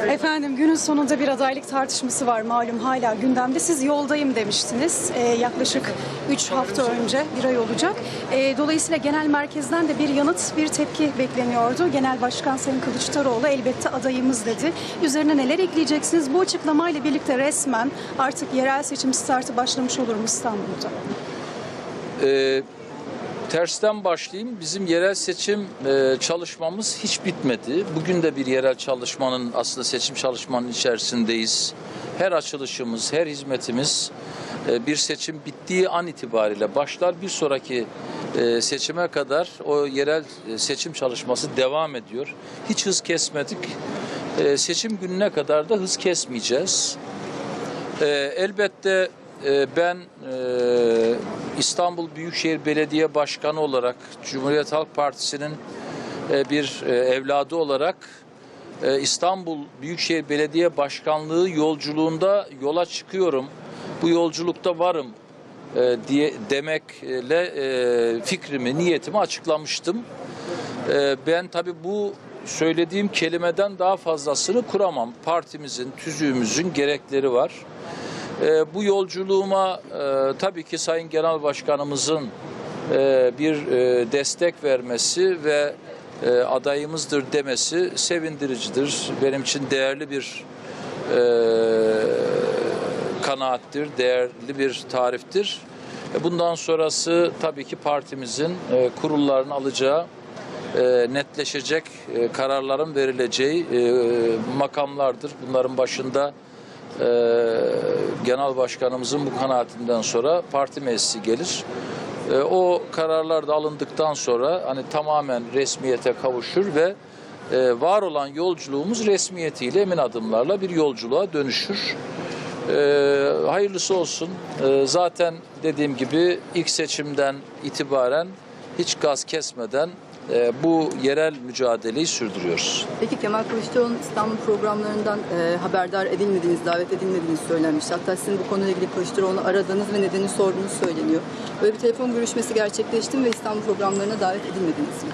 Efendim günün sonunda bir adaylık tartışması var malum hala gündemde. Siz yoldayım demiştiniz Ee, yaklaşık 3 hafta önce bir ay olacak. Ee, dolayısıyla genel merkezden de bir yanıt bir tepki bekleniyordu. Genel Başkan Sayın Kılıçdaroğlu elbette adayımız dedi. Üzerine neler ekleyeceksiniz? Bu açıklamayla birlikte resmen artık yerel seçim startı başlamış olur mu İstanbul'da? Ee, tersten başlayayım. Bizim yerel seçim e, çalışmamız hiç bitmedi. Bugün de bir yerel çalışmanın aslında seçim çalışmanın içerisindeyiz. Her açılışımız, her hizmetimiz e, bir seçim bittiği an itibariyle başlar. Bir sonraki e, seçime kadar o yerel e, seçim çalışması devam ediyor. Hiç hız kesmedik. E, seçim gününe kadar da hız kesmeyeceğiz. Ee, elbette e, ben e, İstanbul Büyükşehir Belediye Başkanı olarak Cumhuriyet Halk Partisi'nin e, bir e, evladı olarak e, İstanbul Büyükşehir Belediye Başkanlığı yolculuğunda yola çıkıyorum. Bu yolculukta varım diye demekle fikrimi, niyetimi açıklamıştım. Ben tabii bu söylediğim kelimeden daha fazlasını kuramam. Partimizin, tüzüğümüzün gerekleri var. Ee, Bu yolculuğuma e, tabii ki Sayın Genel Başkanımızın e, bir e, destek vermesi ve e, adayımızdır demesi sevindiricidir. Benim için değerli bir e, kanaattir, değerli bir tariftir. E, Bundan sonrası tabii ki partimizin e, kurulların alacağı e, netleşecek e, kararların verileceği e, makamlardır. Bunların başında e, genel başkanımızın bu kanaatinden sonra parti meclisi gelir. E, o kararlar da alındıktan sonra hani tamamen resmiyete kavuşur ve e, var olan yolculuğumuz resmiyetiyle emin adımlarla bir yolculuğa dönüşür. Ee, hayırlısı olsun. Ee, zaten dediğim gibi ilk seçimden itibaren hiç gaz kesmeden e, bu yerel mücadeleyi sürdürüyoruz. Peki Kemal Kılıçdaroğlu'nun İstanbul programlarından e, haberdar edilmediğiniz, davet edilmediğiniz söylenmiş. Hatta sizin bu konuyla ilgili Kılıçdaroğlu'nu aradığınız ve nedenini sorduğunuz söyleniyor. Böyle bir telefon görüşmesi gerçekleşti mi ve İstanbul programlarına davet edilmediniz mi?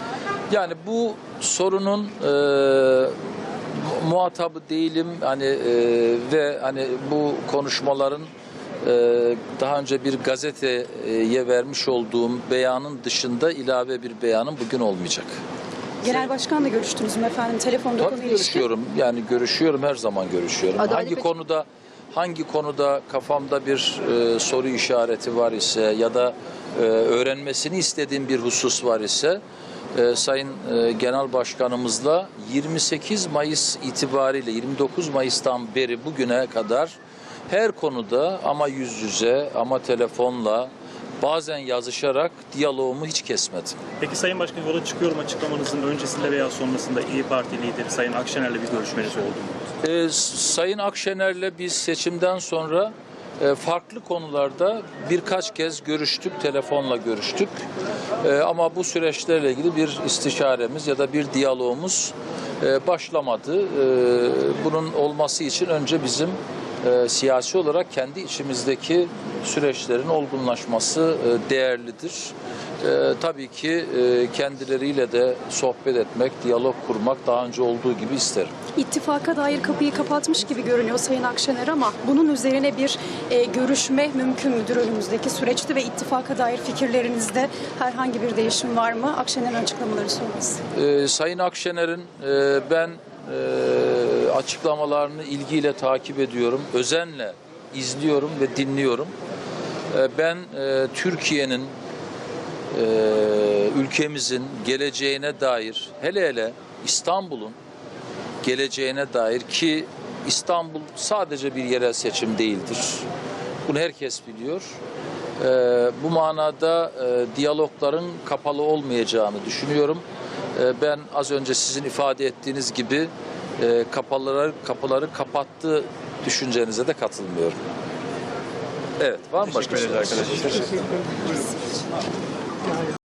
Yani bu sorunun e, muhatabı değilim hani e, ve hani bu konuşmaların daha önce bir gazeteye vermiş olduğum beyanın dışında ilave bir beyanım bugün olmayacak. Genel Başkan'la görüştünüz mü efendim? Telefonda Tabii konu ilişkin. görüşüyorum. Yani görüşüyorum her zaman görüşüyorum. Adalet hangi ve- konuda hangi konuda kafamda bir e, soru işareti var ise ya da e, öğrenmesini istediğim bir husus var ise e, Sayın e, Genel Başkanımızla 28 Mayıs itibariyle 29 Mayıs'tan beri bugüne kadar her konuda ama yüz yüze ama telefonla bazen yazışarak diyaloğumu hiç kesmedim. Peki Sayın Başkan yola çıkıyorum açıklamanızın öncesinde veya sonrasında İyi Parti lideri Sayın Akşener'le bir görüşmeniz oldu mu? Ee, Sayın Akşener'le biz seçimden sonra e, farklı konularda birkaç kez görüştük, telefonla görüştük. E, Ama bu süreçlerle ilgili bir istişaremiz ya da bir diyalogumuz e, başlamadı. E, Bunun olması için önce bizim e, siyasi olarak kendi içimizdeki süreçlerin olgunlaşması e, değerlidir. E, tabii ki e, kendileriyle de sohbet etmek, diyalog kurmak daha önce olduğu gibi isterim. İttifaka dair kapıyı kapatmış gibi görünüyor Sayın Akşener ama bunun üzerine bir e, görüşme mümkün müdür önümüzdeki süreçte ve ittifaka dair fikirlerinizde herhangi bir değişim var mı? Akşener'in açıklamaları sonrası. Ee, Sayın Akşener'in e, ben e, açıklamalarını ilgiyle takip ediyorum. Özenle izliyorum ve dinliyorum. E, ben e, Türkiye'nin e, ülkemizin geleceğine dair hele hele İstanbul'un geleceğine dair ki İstanbul sadece bir yerel seçim değildir. Bunu herkes biliyor. Ee, bu manada e, diyalogların kapalı olmayacağını düşünüyorum. Ee, ben az önce sizin ifade ettiğiniz gibi e, kapıları, kapıları kapattı düşüncenize de katılmıyorum. Evet, var mı başka arkadaşlar.